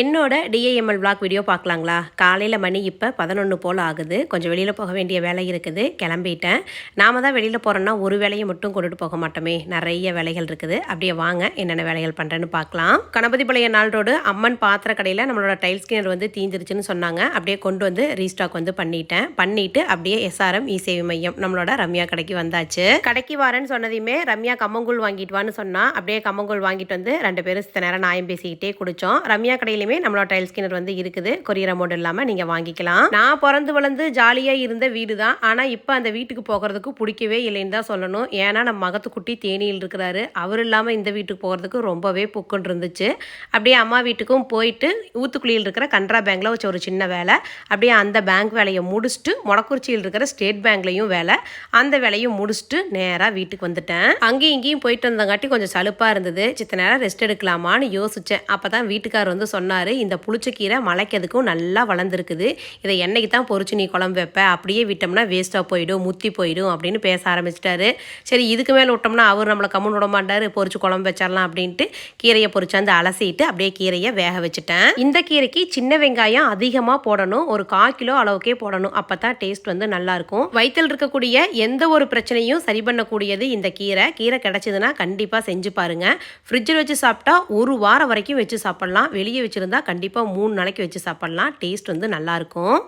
என்னோட DAML vlog video பார்க்கலாங்களா? காலையில் மணி இப்போ பதினொன்று போல் ஆகுது. கொஞ்சம் வெளியில் போக வேண்டிய வேலை இருக்குது. கிளம்பிட்டேன். நாம தான் வெளியில் போகிறோன்னா ஒரு வேலையை மட்டும் கொண்டுட்டு போக மாட்டோமே. நிறைய வேலைகள் இருக்குது. அப்படியே வாங்க என்னென்ன வேலைகள் பண்ணுறேன்னு பார்க்கலாம். கணபதிபாளையம் நாள் ரோடு அம்மன் பாத்திர கடையில் நம்மளோட டைல்ஸ் கிணறு வந்து தீந்துருச்சுன்னு சொன்னாங்க. அப்படியே கொண்டு வந்து ரீஸ்டாக் வந்து பண்ணிட்டேன். பண்ணிட்டு அப்படியே எஸ்ஆர்எம் இ சேவை மையம் நம்மளோட ரம்யா கடைக்கு வந்தாச்சு. கடைக்கு வரேன்னு சொன்னதையுமே ரம்யா கம்மங்கூழ் வாங்கிட்டு வான்னு சொன்னால் அப்படியே கம்மங்கூழ் வாங்கிட்டு வந்து ரெண்டு பேரும் சித்த நேரம் நாயம் பேசிக்கிட்டே குடித்தோம் ரம்யா கடையில் கடையிலுமே நம்மளோட டைல் ஸ்கின்னர் வந்து இருக்குது. கொரியர் அமௌண்ட் இல்லாமல் நீங்கள் வாங்கிக்கலாம். நான் பிறந்து வளர்ந்து ஜாலியாக இருந்த வீடு தான் ஆனால் இப்போ அந்த வீட்டுக்கு போகிறதுக்கு பிடிக்கவே இல்லைன்னு தான் சொல்லணும். ஏன்னா நம்ம மகத்துக்குட்டி தேனியில் இருக்கிறாரு. அவர் இல்லாமல் இந்த வீட்டுக்கு போகிறதுக்கு ரொம்பவே புக்குன்னு இருந்துச்சு. அப்படியே அம்மா வீட்டுக்கும் போயிட்டு ஊத்துக்குழியில் இருக்கிற கன்ட்ரா பேங்க்ல வச்ச ஒரு சின்ன வேலை. அப்படியே அந்த பேங்க் வேலையை முடிச்சுட்டு மொடக்குறிச்சியில் இருக்கிற ஸ்டேட் பேங்க்லையும் வேலை. அந்த வேலையும் முடிச்சுட்டு நேராக வீட்டுக்கு வந்துட்டேன். அங்கேயும் இங்கேயும் போயிட்டு வந்தங்காட்டி கொஞ்சம் சலுப்பாக இருந்தது. சித்த நேரம் ரெஸ்ட் எடுக்கலாமான்னு யோசித்தேன் அப்போ தான் வீட்டுக்கார் வந்து சொன்னார். இந்த புளிச்சக்கீரை மலைக்கிறதுக்கும் நல்லா வளர்ந்துருக்குது. இதை என்னைக்கு தான் பொறிச்சு நீ குழம்பு வைப்ப. அப்படியே விட்டோம்னா வேஸ்ட்டாக போயிடும் முத்தி போயிடும் அப்படின்னு பேச ஆரம்பிச்சிட்டாரு. சரி இதுக்கு மேலே விட்டோம்னா அவர் நம்மளை கம்முன்னு விட மாட்டார். பொறிச்சு குழம்பு வச்சிடலாம் அப்படின்ட்டு கீரையை பொறிச்சாந்து அலசிட்டு அப்படியே கீரையை வேக வச்சுட்டேன். இந்த கீரைக்கு சின்ன வெங்காயம் அதிகமாக போடணும். ஒரு கால் கிலோ அளவுக்கே போடணும். அப்போ தான் டேஸ்ட் வந்து நல்லாயிருக்கும் வயிற்றில் இருக்கக்கூடிய எந்த ஒரு பிரச்சனையும் சரி பண்ணக்கூடியது இந்த கீரை. கீரை கிடச்சிதுன்னா கண்டிப்பாக செஞ்சு பாருங்க. ஃப்ரிட்ஜில் வச்சு சாப்பிட்டா ஒரு வாரம் வரைக்கும் வச்சு சாப்பிடலாம். வெளியே வச்சுருந்தா கண்டிப்பாக மூணு நாளைக்கு வச்சு சாப்பிட்லாம். டேஸ்ட் வந்து நல்லாயிருக்கும்